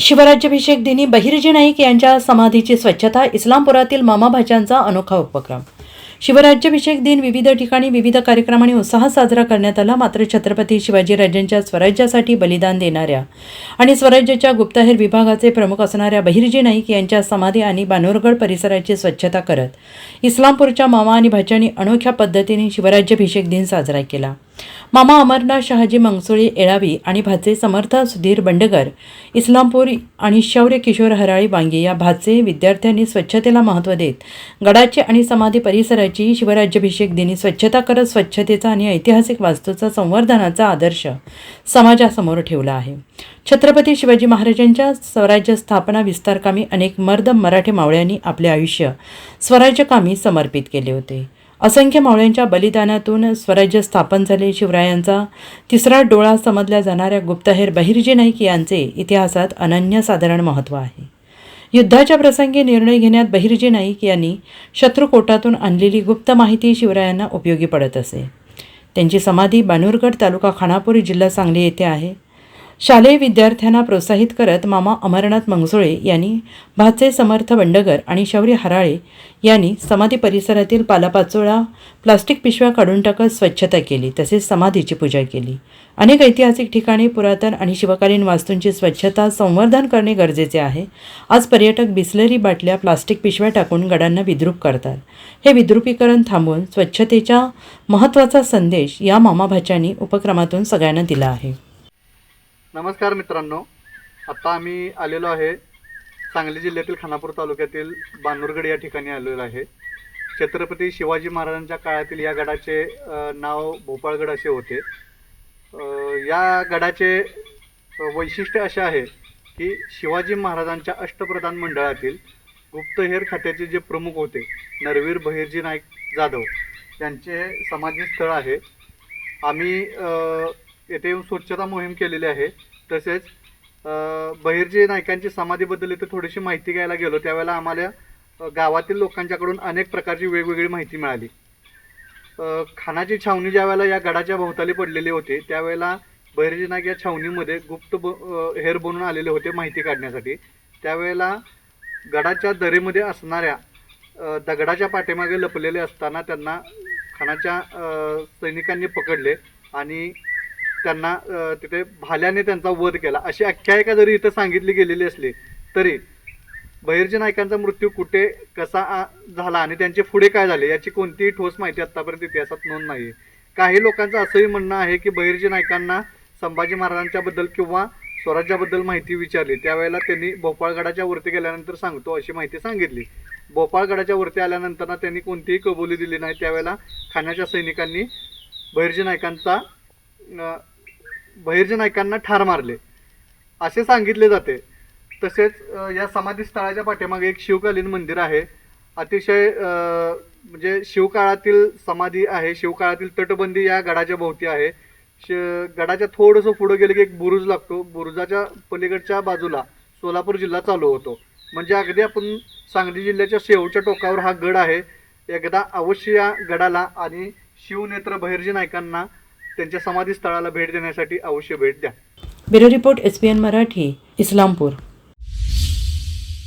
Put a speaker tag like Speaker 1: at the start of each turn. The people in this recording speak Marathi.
Speaker 1: शिवराज्याभिषेक दिनी बहिर्जी नाईक यांच्या समाधीची स्वच्छता इस्लामपुरातील मामाभाच्यांचा अनोखा उपक्रम. शिवराज्याभिषेक दिन विविध ठिकाणी विविध कार्यक्रम आणि उत्साहात साजरा करण्यात आला. मात्र छत्रपती शिवाजीराजांच्या स्वराज्यासाठी बलिदान देणाऱ्या आणि स्वराज्याच्या गुप्तहेर विभागाचे प्रमुख असणाऱ्या बहिर्जी नाईक यांच्या समाधी आणि बानोरगड परिसराची स्वच्छता करत इस्लामपूरच्या मामा आणि भाच्यांनी अनोख्या पद्धतीने शिवराज्याभिषेक दिन साजरा केला. मामा अमरनाथ शहाजी मंगसुळे येळावी आणि भाचे समर्थ सुधीर बंडगर इस्लामपूर आणि शौर्य किशोर हराळी वांगे या भाचे विद्यार्थ्यांनी स्वच्छतेला महत्त्व देत गडाची आणि समाधी परिसराची शिवराज्याभिषेक दिनी स्वच्छता करत स्वच्छतेचा आणि ऐतिहासिक वास्तूचा संवर्धनाचा आदर्श समाजासमोर ठेवला आहे. छत्रपती शिवाजी महाराजांच्या स्वराज्य स्थापना विस्तारकामी अनेक मर्द मराठी मावळ्यांनी आपले आयुष्य स्वराज्यकामी समर्पित केले होते. असंख्य मावळ्यांच्या बलिदानातून स्वराज्य स्थापन झाले. शिवरायांचा तिसरा डोळा समजल्या जाणाऱ्या गुप्तहेर बहिर्जी नाईक यांचे इतिहासात अनन्यसाधारण महत्त्व आहे. युद्धाच्या प्रसंगी निर्णय घेण्यात बहिर्जी नाईक यांनी शत्रुकोटातून आणलेली गुप्त माहिती शिवरायांना उपयोगी पडत असे. त्यांची समाधी बानूरगड तालुका खानापूर जिल्हा सांगली येथे आहे. शालेय विद्यार्थ्यांना प्रोत्साहित करत मामा अमरनाथ मंगसुळे यांनी भाचे समर्थ बंडगर आणि शौर्य हराळे यांनी समाधी परिसरातील पालापाचोळा प्लास्टिक पिशव्या काढून टाकत स्वच्छता केली तसेच समाधीची पूजा केली. अनेक ऐतिहासिक ठिकाणी पुरातन आणि शिवकालीन वास्तूंची स्वच्छता संवर्धन करणे गरजेचे आहे. आज पर्यटक बिसलरी बाटल्या प्लास्टिक पिशव्या टाकून गडांना विद्रूप करतात. हे विद्रुपीकरण थांबवून स्वच्छतेच्या महत्त्वाचा संदेश या मामाभाच्यांनी उपक्रमातून सगळ्यांना दिला आहे.
Speaker 2: नमस्कार मित्रांनो. आत्ता आम्ही आलेलो आहे सांगली जिल्ह्यातील खानापूर तालुक्यातील बानूरगड या ठिकाणी आलेलो आहे. छत्रपती शिवाजी महाराजांच्या काळातील या गडाचे नाव भोपाळगड असे होते. या गडाचे वैशिष्ट्य असे आहे की शिवाजी महाराजांच्या अष्टप्रधान मंडळातील गुप्तहेर खात्याचे जे प्रमुख होते नरवीर बहिर्जी नाईक जाधव यांचे समाधी स्थळ आहे. आम्ही येथे येऊन स्वच्छता मोहीम केलेली आहे. तसेच बहिर्जी नायकांची समाधीबद्दल इथे थोडीशी माहिती घ्यायला गेलो त्यावेळेला आम्हाला गावातील लोकांच्याकडून अनेक प्रकारची वेगवेगळी माहिती मिळाली. खानाची छावणी ज्यावेळेला या गडाच्या भोवताली पडलेली होती त्यावेळेला बहिर्जी नाईक या छावणीमध्ये गुप्त ब हेर बनून आलेले होते माहिती काढण्यासाठी. त्यावेळेला गडाच्या दरीमध्ये असणाऱ्या दगडाच्या पाठीमागे लपलेले असताना त्यांना खानाच्या सैनिकांनी पकडले आणि त्यांना तिथे भाल्याने त्यांचा वध केला. अशी आख्यायिका जरी इथं सांगितली गेलेली असली तरी बहिर्जी नायकांचा मृत्यू कुठे कसा झाला आणि त्यांचे पुढे काय झाले याची कोणतीही ठोस माहिती आतापर्यंत इतिहासात नोंद नाही काही लोकांचं असंही म्हणणं आहे की बहिर्जी नायकांना संभाजी महाराजांच्या बद्दल किंवा स्वराज्याबद्दल माहिती विचारली. त्यावेळेला त्यांनी भोपाळगडाच्या वरती गेल्यानंतर सांगतो अशी माहिती सांगितली. भोपाळगडाच्या वरती आल्यानंतर ना त्यांनी कोणतीही कबुली दिली नाही. त्यावेळेला खाण्याच्या सैनिकांनी बहिर्जी नायकांचा बहिर्जी नायकांना ठार मारले. असे सांगितले जाते. तसेच या समाधी स्थळाच्या पाठीमागे एक शिवकालीन मंदिर आहे. अतिशय म्हणजे शिवकाळातील समाधी आहे. शिवकाळातील तटबंदी या गडाच्या भोवती आहे. श गडाच्या थोडंसं पुढं गेलं की एक बुरुज लागतो. बुरुजाच्या पलीकडच्या बाजूला सोलापूर जिल्हा चालू होतो. म्हणजे अगदी आपण सांगली जिल्ह्याच्या शेवटच्या टोकावर हा गड आहे. एकदा अवश्य या गडाला आणि शिवनेत्र बहिर्जी नायकांना त्यांच्या समाधी स्थळाला भेट देण्यासाठी अवश्य भेट द्या.
Speaker 1: Bureau report S P N Marathi Islampur.